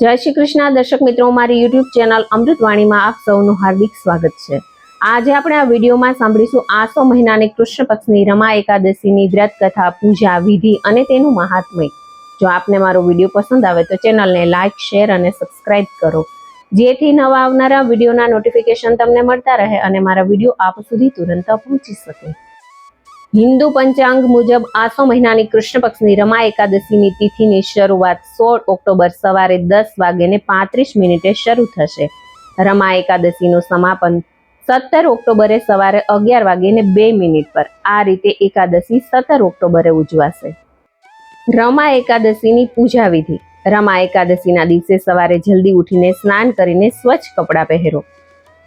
જય શ્રી કૃષ્ણ. દર્શક મિત્રો મારી યુટ્યુબ ચેનલ અમૃતવાણીમાં આપ સૌનું હાર્દિક સ્વાગત છે. આજે આપણે આ વિડીયોમાં સાંભળીશું આસો મહિનાની કૃષ્ણ પક્ષની રમા એકાદશીની વ્રત કથા, પૂજા, વિધિ અને તેનું મહાત્મય. જો આપને મારો વીડિયો પસંદ આવે તો ચેનલને લાઇક શેર અને સબસ્ક્રાઇબ કરો. જેથી નવા આવનારા વિડીયોના નોટિફિકેશન તમને મળતા રહે અને મારા વીડિયો આપ સુધી તુરંત પહોંચી શકે. હિન્દુ પંચાંગ મુજબ આસો મહિનાની કૃષ્ણ પક્ષની રમા એકાદશીની તિથિની શરૂઆત સોળ ઓક્ટોબર સવારે દસ વાગ્યે પાંત્રીસ મિનિટે શરૂ થશે. રમા એકાદશીનું સમાપન સત્તર ઓક્ટોબરે સવારે અગિયાર વાગ્યે બે મિનિટ પર. આ રીતે એકાદશી સત્તર ઓક્ટોબરે ઉજવાશે. રમા એકાદશીની પૂજા વિધિ. રમા એકાદશીના દિવસે સવારે જલ્દી ઉઠીને સ્નાન કરીને સ્વચ્છ કપડાં પહેરો.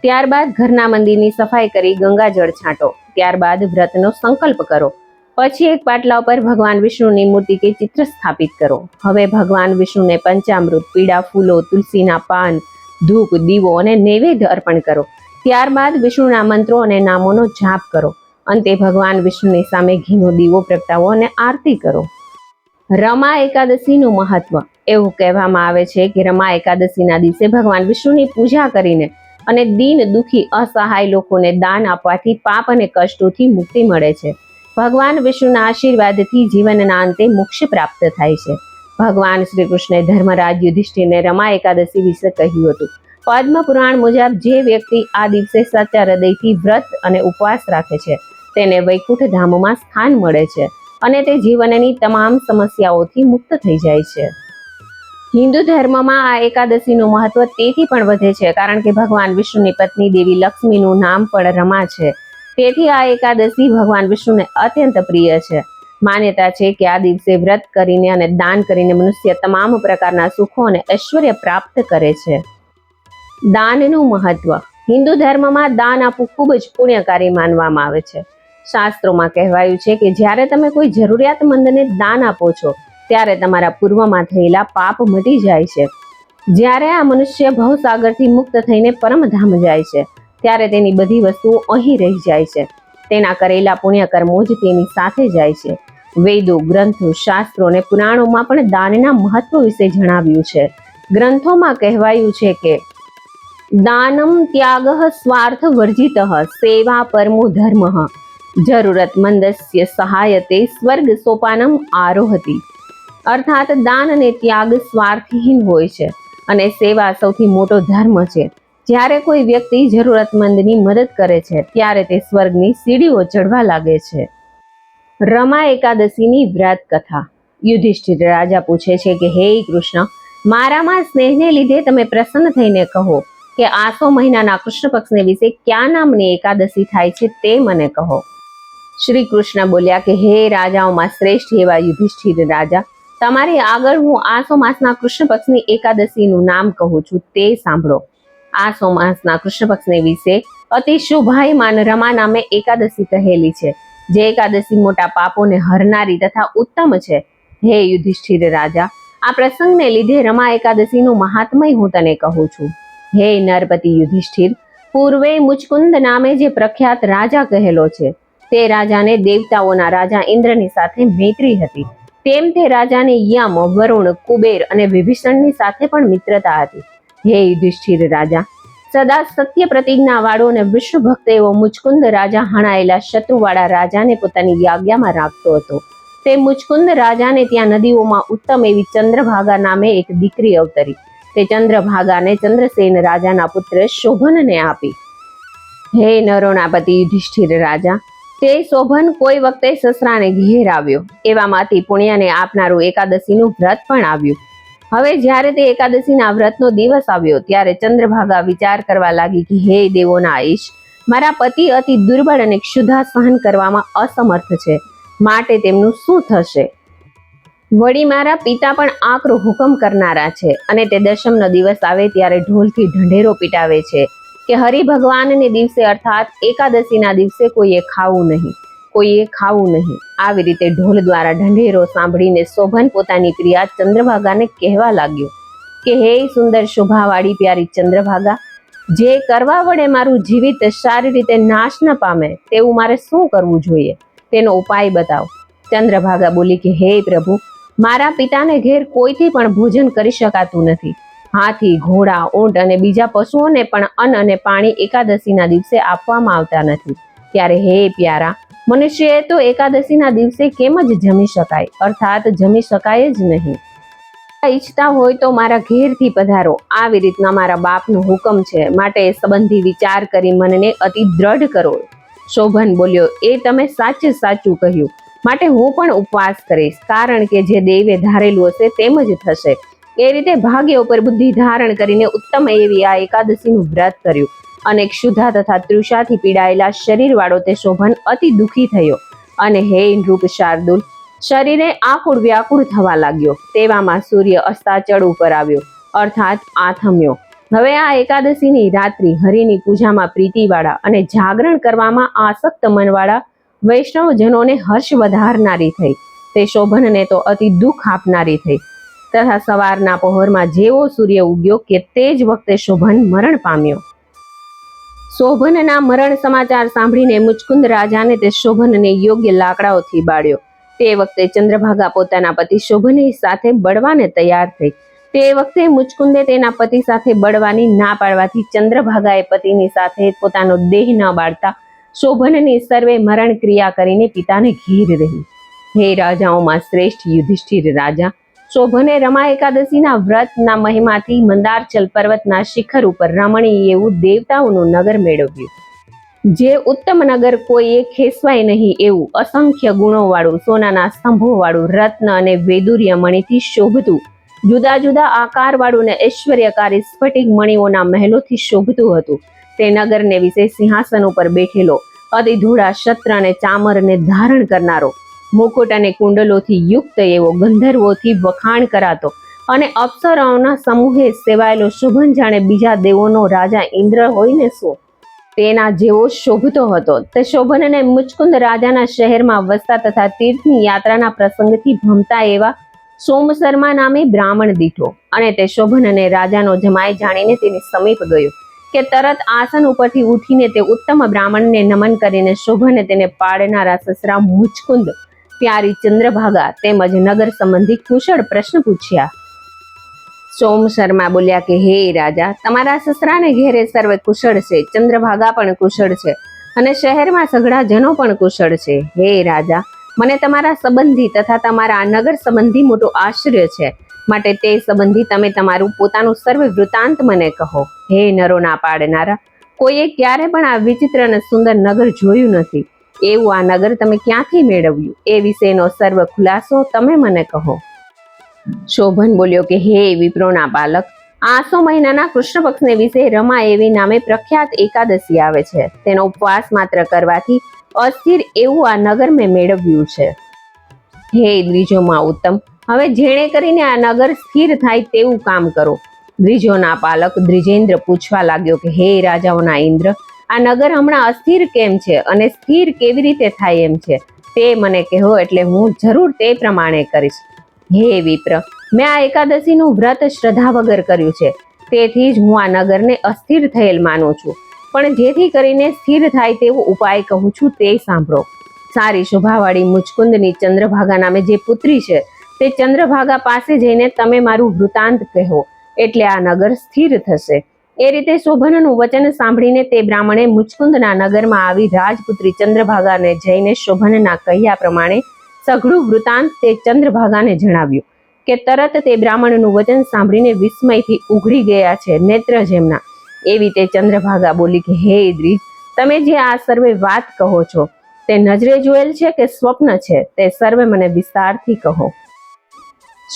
ત્યારબાદ ઘરના મંદિરની સફાઈ કરી ગંગાજળ છાંટો. ત્યારબાદ વ્રતનો સંકલ્પ કરો. પછી એક પાટલા ઉપર ભગવાન વિષ્ણુની મૂર્તિ કે ચિત્ર સ્થાપિત કરો. હવે ભગવાન વિષ્ણુને પંચામૃત, પીળા ફૂલો, તુલસીના પાન, ધૂપ, દીવો અને નૈવેદ્ય અર્પણ કરો. ત્યારબાદ વિષ્ણુના મંત્રો અને નામોનો જાપ કરો. અંતે ભગવાન વિષ્ણુની સામે ઘીનો દીવો પ્રગટાવો અને આરતી કરો. રમા એકાદશીનું મહત્વ. એવું કહેવામાં આવે છે કે રમા એકાદશીના દિવસે ભગવાન વિષ્ણુની પૂજા કરીને અને દીન દુખી અસહાય લોકોને દાન આપવાથી પાપ અને કષ્ટોથી મુક્તિ મળે છે. ભગવાન વિષ્ણુના આશીર્વાદથી જીવનના અંતે મોક્ષ પ્રાપ્ત થાય છે. ભગવાન શ્રી કૃષ્ણે ધર્મરાજ યુધિષ્ઠિરને રમા એકાદશી વિશે કહ્યું હતું. પદ્મ પુરાણ મુજબ જે વ્યક્તિ આ દિવસે સાચા હૃદયથી વ્રત અને ઉપવાસ રાખે છે, તેને વૈકુંઠ ધામમાં સ્થાન મળે છે અને તે જીવનની તમામ સમસ્યાઓથી મુક્ત થઈ જાય છે. હિન્દુ ધર્મમાં આ એકાદશીનું મહત્વ તેથી પણ વધે છે, કારણ કે ભગવાન વિષ્ણુની પત્ની દેવી લક્ષ્મીનું નામ પણ રમા છે. તેથી આ એકાદશી ભગવાન વિષ્ણુને અત્યંત પ્રિય છે. માન્યતા છે કે આ દિવસે વ્રત કરીને અને દાન કરીને મનુષ્ય તમામ પ્રકારના સુખો અને ઐશ્વર્ય પ્રાપ્ત કરે છે. દાનનું મહત્વ. હિન્દુ ધર્મમાં દાન આપવું ખૂબ જ પુણ્યકારી માનવામાં આવે છે. શાસ્ત્રોમાં કહેવાયું છે કે જ્યારે તમે કોઈ જરૂરિયાતમંદને દાન આપો છો ત્યારે તમારા પૂર્વમાં થયેલા પાપ મટી જાય છે. જ્યારે આ મનુષ્ય ભવસાગરથી મુક્ત થઈને પરમધામ જાય છે, ત્યારે તેની બધી વસ્તુઓ અહીં રહી જાય છે. તેના કરેલા પુણ્યકર્મો જ તેની સાથે જાય છે. વેદો, ગ્રંથો, શાસ્ત્રો અને પુરાણોમાં પણ દાનના મહત્વ વિશે જણાવ્યું છે. ગ્રંથોમાં કહેવાયું છે કે, દાનમ ત્યાગ સ્વાર્થ વર્જિત સેવા પરમો ધર્મ. જરૂરતમંદસ્ય સહાયતે સ્વર્ગ સોપાનમ આરોહતી. અર્થાત દાન અને ત્યાગ સ્વાર્થહીન હોય છે અને સેવા સૌથી મોટો ધર્મ છે. જ્યારે કોઈ વ્યક્તિ જરૂરતમંદની મદદ કરે છે, ત્યારે તે સ્વર્ગની સીડીઓ ચડવા લાગે છે. રમા એકાદશીની વ્રત કથા. યુધિષ્ઠિર રાજા પૂછે છે કે, હે કૃષ્ણ, મારામાં સ્નેહને લીધે તમે પ્રસન્ન થઈને કહો કે, આસો મહિનાના કૃષ્ણ પક્ષને વિશે ક્યાં નામની એકાદશી થાય છે તે મને કહો. શ્રી કૃષ્ણ બોલ્યા કે, હે રાજાઓમાં શ્રેષ્ઠ એવા યુધિષ્ઠિર રાજા તમારી આગળ હું આસો માસના કૃષ્ણ પક્ષની એકાદશીનું નામ કહું છું તે સાંભળો. આસો માસના કૃષ્ણ પક્ષને વિશે અતિ શુભાયમાન રમા નામે એકાદશી કહેલી છે. જે એકાદશી મોટા પાપોને હરનારી તથા ઉત્તમ છે. હે યુધિષ્ઠિર રાજા, આ પ્રસંગને લીધે રમા એકાદશીનું મહાત્મય હું તને કહું છું. હે નરપતિ યુધિષ્ઠિર, પૂર્વે મુચકુંદ નામે જે પ્રખ્યાત રાજા કહેલો છે, તે રાજાને દેવતાઓના રાજા ઇન્દ્રની સાથે મૈત્રી હતી. તેમ તે રાજાને યમ, વરુણ, કુબેર અને વિભીષણની સાથે પણ મિત્રતા હતી. હે યુધિષ્ઠિર રાજા, સદા સત્ય પ્રતિજ્ઞા અને વિશ્વભક્ત એવો મુચકુંદ રાજા હણાયેલા શત્રુવાળા રાજાને પોતાની યાજ્ઞામાં રાખતો હતો. તે મુચકુંદ રાજાને ત્યાં નદીઓમાં ઉત્તમ એવી ચંદ્રભાગા નામે એક દીકરી અવતરી. તે ચંદ્રભાગાને ચંદ્રસેન રાજાના પુત્ર શોભનને આપી. હે નરોણાપતિ યુધિષ્ઠિર રાજા તે શોભન કોઈ વખતે સસરાને ઘેર આવ્યો. એવામાંથી પુણ્યને આપનારું એકાદશીનું વ્રત પણ આવ્યું. હવે જ્યારે તે એકાદશીના વ્રતનો દિવસ આવ્યો, ત્યારે ચંદ્રભાગા વિચાર કરવા લાગી કે, હે દેવોના ઈશ મારા પતિ અતિ દુર્બળ અને ક્ષુધા સહન કરવામાં અસમર્થ છે. માટે તેમનું શું થશે? વળી મારા પિતા પણ આકરો હુકમ કરનારા છે અને તે દશમનો દિવસ આવે ત્યારે ઢોલથી ઢંઢેરો પીટાવે છે. કે હરિ ભગવાનને દિવસે અર્થાત એકાદશીના દિવસે કોઈએ ખાવું નહીં, કોઈએ ખાવું નહીં. આવી રીતે ઢોલ દ્વારા ઢંઢેરો સાંભળીને શોભન પોતાની પ્રિયા ચંદ્રભાગાને કહેવા લાગ્યો કે, હે સુંદર શોભાવાળી પ્યારી ચંદ્રભાગા, જે કરવા વડે મારું જીવિત સારી રીતે નાશ ન પામે, તેવું મારે શું કરવું જોઈએ? તેનો ઉપાય બતાવો. ચંદ્રભાગા બોલી કે, હે પ્રભુ, મારા પિતાને ઘેર કોઈથી પણ ભોજન કરી શકાતું નથી. હાથી, ઘોડા, ઊંટ અને બીજા પશુઓને પણ અન્ન અને પાણી એકાદશીના દિવસે આપવામાં આવતા નથી. ત્યારે હે પ્યારા, મનુષ્યએ તો એકાદશીના દિવસે કેમ જ જમી શકાય? અર્થાત જમી શકાય જ નહીં. ઈચ્છતા હોય તો મારા ઘેરથી પધારો. આવી રીતના મારા બાપનો હુકમ છે. માટે સંબંધી વિચાર કરી મનને અતિ દ્રઢ કરો. શોભન બોલ્યો, એ તમે સાચે સાચું કહ્યું. માટે હું પણ ઉપવાસ કરીશ. કારણ કે જે દેવે ધારેલું હશે તેમ જ થશે. એ રીતે ભાગ્ય ઉપર બુદ્ધિ ધારણ કરીને ઉત્તમ એવી આ એકાદશીનું વ્રત કર્યું. અને ક્ષુધા તથા તૃષાથી પીડાયેલા શરીરવાળો તે શોભન અતિ દુઃખી થયો. અને હે ઇનરૂપ શાર્દુલ, શરીરે આકુળ વ્યાકુળ થવા લાગ્યો. તેવામાં સૂર્ય અસ્તાચળ ઉપર આવ્યો, અર્થાત આથમ્યો. હવે આ એકાદશીની રાત્રિ હરિની પૂજામાં પ્રીતિવાળા અને જાગરણ કરવામાં આસક્ત મનવાળા વૈષ્ણવજનોને હર્ષ વધારનારી થઈ. તે શોભનને તો અતિ દુઃખ આપનારી થઈ. તથા સવારના પહોરમાં જેવો સૂર્ય ઉગ્યો કે તે જ વખતે શોભન મરણ પામ્યો. શોભનના મરણ સમાચાર સાંભળીને મુચકુંદ રાજાને તે શોભનને યોગ્ય લાકડાઓથી બાળ્યો. તે વખતે ચંદ્રભાગા પોતાના પતિ શોભનની સાથે બળવાને તૈયાર થઈ. તે વખતે મુચકુંદે તેના પતિ સાથે બળવાની ના પાડવાથી ચંદ્રભાગાએ પતિની સાથે પોતાનો દેહ ન બાળતા શોભનની સર્વે મરણ ક્રિયા કરીને પિતાને ઘેર રહી. હે રાજાઓમાં શ્રેષ્ઠ યુધિષ્ઠિર રાજા શોભને રમા એકાદશીના વ્રતના મહિમાથી મંદારચલ પર્વતના શિખર ઉપર રમણીય એવું દેવતાઓનું નગર મેળવ્યું. જે ઉત્તમ નગર કોઈએ ખેસવાય નહીં એવું અસંખ્ય ગુણોવાળું સોનાના સ્તંભોવાળું રત્ન અને વૈદુર્ય મણીથી શોભતું, જુદા જુદા આકારવાળું ને ઐશ્વર્યકારી સ્ફટિક મણીઓના મહેલોથી શોભતું હતું. તે નગરને વિશે સિંહાસન ઉપર બેઠેલો અતિધૂળા શત્ર અને ચામરને ધારણ કરનારો મુકુટ અને કુંડલોથી યુક્ત એવો ગંધર્વોથી વખાણ કરાતો અને અપ્સરાઓના સમૂહે સેવાયેલો શોભન જાણે બીજા દેવોનો રાજા ઇન્દ્ર હોય શું? તેના જેવો શોભતો હતો. તે શોભનને મુચકુંદ રાજાના શહેરમાં વસતા તથા તીર્થની યાત્રાના પ્રસંગથી ભમતા એવા સોમશર્મા નામે બ્રાહ્મણ દીઠો અને તે શોભન અને રાજાનો જમાય જાણીને તેની સમીપ ગયો કે તરત આસન ઉપરથી ઉઠીને તે ઉત્તમ બ્રાહ્મણને નમન કરીને શોભને તેને પાડનારા સસરા મુચકુંદ પ્યારી ચંદ્રભાગા તેમજ નગર સંબંધી કુશળ પ્રશ્ન પૂછ્યા. સોમ શર્મા બોલ્યા કે, હે રાજા, તમારા સસરાને ઘેરે સર્વે કુશળ છે. ચંદ્રભાગા પણ કુશળ છે અને શહેરમાં સઘળા જનો પણ કુશળ છે. હે રાજા, મને તમારા સંબંધી તથા તમારા નગર સંબંધી મોટું આશ્ચર્ય છે. માટે તે સંબંધી તમે તમારું પોતાનું સર્વ વૃતાંત મને કહો. હે નરોના પાડનારા, કોઈએ ક્યારે પણ આ વિચિત્ર અને સુંદર નગર જોયું નથી. એવું આ નગર તમે ક્યાંથી મેળવ્યું? એ વિશેનો સર્વ ખુલાસો તમે મને કહો. શોભન બોલ્યો કે, હે વિપ્રોના પાલક આસો મહિનાના કૃષ્ણ પક્ષને વિશે રમા એવી નામે પ્રખ્યાત એકાદશી આવે છે. તેનો ઉપવાસ માત્ર કરવાથી અસ્થિર એવું આ નગર મેં મેળવ્યું છે. હે દ્વિજોમાં ઉત્તમ, હવે જેણે કરીને આ નગર સ્થિર થાય તેવું કામ કરો. દ્વિજોના પાલક દ્વિજેન્દ્ર પૂછવા લાગ્યો કે, હે રાજાઓના ઇન્દ્ર આ નગર હમણાં અસ્થિર કેમ છે અને સ્થિર કેવી રીતે થાય એમ છે તે મને કહો એટલે હું જરૂર તે પ્રમાણે કરીશ. હે વિપ્ર, મેં આ એકાદશીનું વ્રત શ્રદ્ધા વગર કર્યું છે. તેથી જ હું આ નગરને અસ્થિર થયેલ માનું છું. પણ જેથી કરીને સ્થિર થાય તેવો ઉપાય કહું છું તે સાંભળો. સારી શોભાવાળી મુચકુંદની ચંદ્રભાગા નામે જે પુત્રી છે, તે ચંદ્રભાગા પાસે જઈને તમે મારું વૃતાંત કહો, એટલે આ નગર સ્થિર થશે. એ રીતે શોભનનું વચન સાંભળીને તે બ્રાહ્મણે મુચકુંદના નગરમાં આવી રાજપુત્રી ચંદ્રભાગાને જઈને શોભનના કહ્યા પ્રમાણે સઘળું વૃતાંત તે ચંદ્રભાગાને જણાવ્યું કે તરત તે બ્રાહ્મણનું વચન સાંભળીને વિસ્મયથી ઉઘડી ગયા છે નેત્ર જેમના. એવી તે ચંદ્રભાગા બોલી કે, હે દ્રિજ તમે જે આ સર્વે વાત કહો છો, તે નજરે જોયેલ છે કે સ્વપ્ન છે? તે સર્વે મને વિસ્તારથી કહો.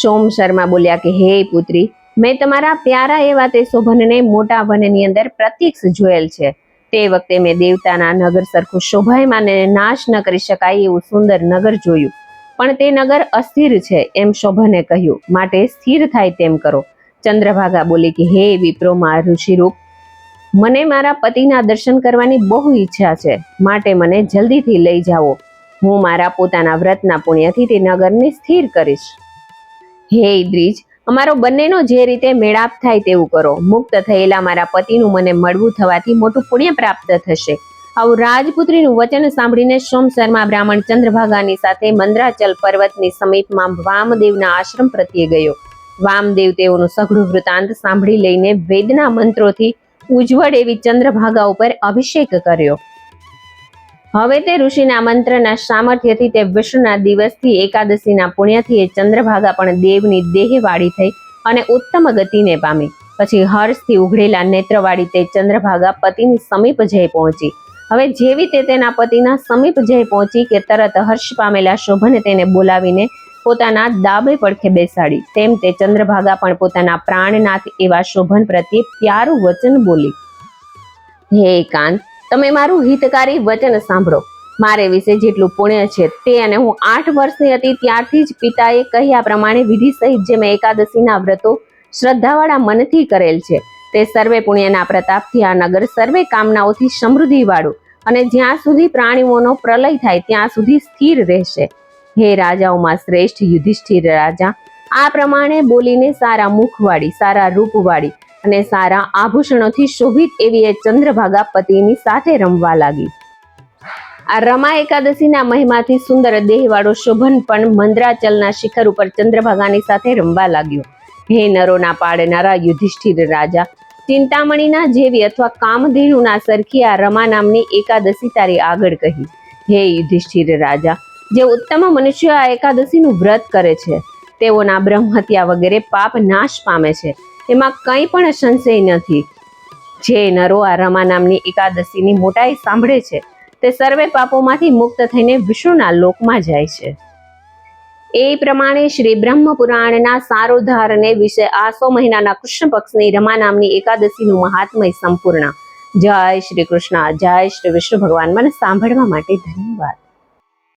સોમ શર્મા બોલ્યા કે, હે પુત્રી મેં તમારા પ્યારા એવા તે શોભનને મોટા વનની અંદર પ્રત્યક્ષ જોયેલ છે. તે વખતે મેં દેવતાના નગર સરખું શોભાયમાન અને નાશ ન કરી શકાય એવું સુંદર નગર જોયું. પણ તે નગર અસ્થિર છે એમ શોભને કહ્યું. માટે સ્થિર થાય તેમ કરો. ચંદ્રભાગા બોલી કે, હે વિપ્રોમાં ઋષિરૂપ, મને મારા પતિના દર્શન કરવાની બહુ ઈચ્છા છે. માટે મને જલ્દીથી લઈ જાઓ. હું મારા પોતાના વ્રતના પુણ્યથી તે નગરને સ્થિર કરીશ. હે દ્રિજ અમારો બંનેનો જે રીતે મેળાપ થાય તેવું કરો. મુક્ત થયેલા મારા પતિનું મને મળવું થવાથી મોટું પુણ્ય પ્રાપ્ત થશે. આવું રાજપુત્રીનું વચન સાંભળીને સોમ શર્મા બ્રાહ્મણ ચંદ્રભાગાની સાથે મંદ્રાચલ પર્વતની સમીપમાં વામદેવના આશ્રમ પ્રત્યે ગયો. વામદેવ તેઓનું સઘળું વૃતાંત સાંભળી લઈને વેદના મંત્રોથી ઉજ્જવળ એવી ચંદ્રભાગા ઉપર અભિષેક કર્યો. હવે તે ઋષિના મંત્રના સામર્થ્યથી તે વિષ્ણુના દિવસથી એકાદશીના પુણ્યથી એ ચંદ્રભાગા પણ દેવની દેહવાળી થઈ અને ઉત્તમ ગતિને પામી. પછી હર્ષથી ઉઘડેલા નેત્રવાળી તે ચંદ્રભાગા પતિની સમીપ જઈ પહોંચી. હવે જેવી તે તેના પતિના સમીપ જઈ પહોંચી કે તરત હર્ષ પામેલા શોભને તેને બોલાવીને પોતાના દાબે પડખે બેસાડી. તેમ તે ચંદ્રભાગા પણ પોતાના પ્રાણનાથ એવા શોભન પ્રત્યે પ્યારું વચન બોલી. હે કાંત તમે મારું હિતકારી વચન સાંભળો. મારે વિશે જેટલું પુણ્ય છે તે અને હું આઠ વર્ષની હતી ત્યારથી જ પિતાએ કહ્યા પ્રમાણે વિધિ સહિત જે મેં એકાદશીના વ્રતો શ્રદ્ધાવાળા મનથી કરેલ છે, તે સર્વે પુણ્યના પ્રતાપથી આ નગર સર્વે કામનાઓથી સમૃદ્ધિવાળું અને જ્યાં સુધી પ્રાણીઓનો પ્રલય થાય ત્યાં સુધી સ્થિર રહેશે. હે રાજાઓમાં શ્રેષ્ઠ યુધિષ્ઠિર રાજા, આ પ્રમાણે બોલીને સારા મુખવાળી, સારા રૂપવાળી અને સારા આભૂષણોથી શોભિત એવી એ ચંદ્રભાગા પતિની સાથે રમવા લાગી. આ રમા એકાદશીના મહિમાથી સુંદર દેહવાળો શોભન પણ મંદ્રાચલના શિખર ઉપર ચંદ્રભાગાની સાથે રમવા લાગ્યો. હે નરોના પાડનારા યુધિષ્ઠિર રાજા, ચિંતામણીના જેવી અથવા કામધેનુના સરખી આ રમા નામની એકાદશી તારી આગળ કહી. હે યુધિષ્ઠિર રાજા, જે ઉત્તમ મનુષ્ય આ એકાદશીનું વ્રત કરે છે, તેઓના બ્રહ્મ હત્યા વગેરે પાપ નાશ પામે છે. એમાં કંઈ પણ સંશય નથી. જે નરો આ રમા નામની એકાદશીની મોટાઈ સાંભળે છે, તે સર્વે પાપોમાંથી મુક્ત થઈને વિષ્ણુના લોકમાં જાય છે. એ પ્રમાણે શ્રી બ્રહ્મ પુરાણના સારોધારને વિશે આસો મહિનાના કૃષ્ણ પક્ષની રમા નામની એકાદશીનું મહાત્મય સંપૂર્ણ. જય શ્રી કૃષ્ણ, જય શ્રી વિષ્ણુ ભગવાન. મને સાંભળવા માટે ધન્યવાદ.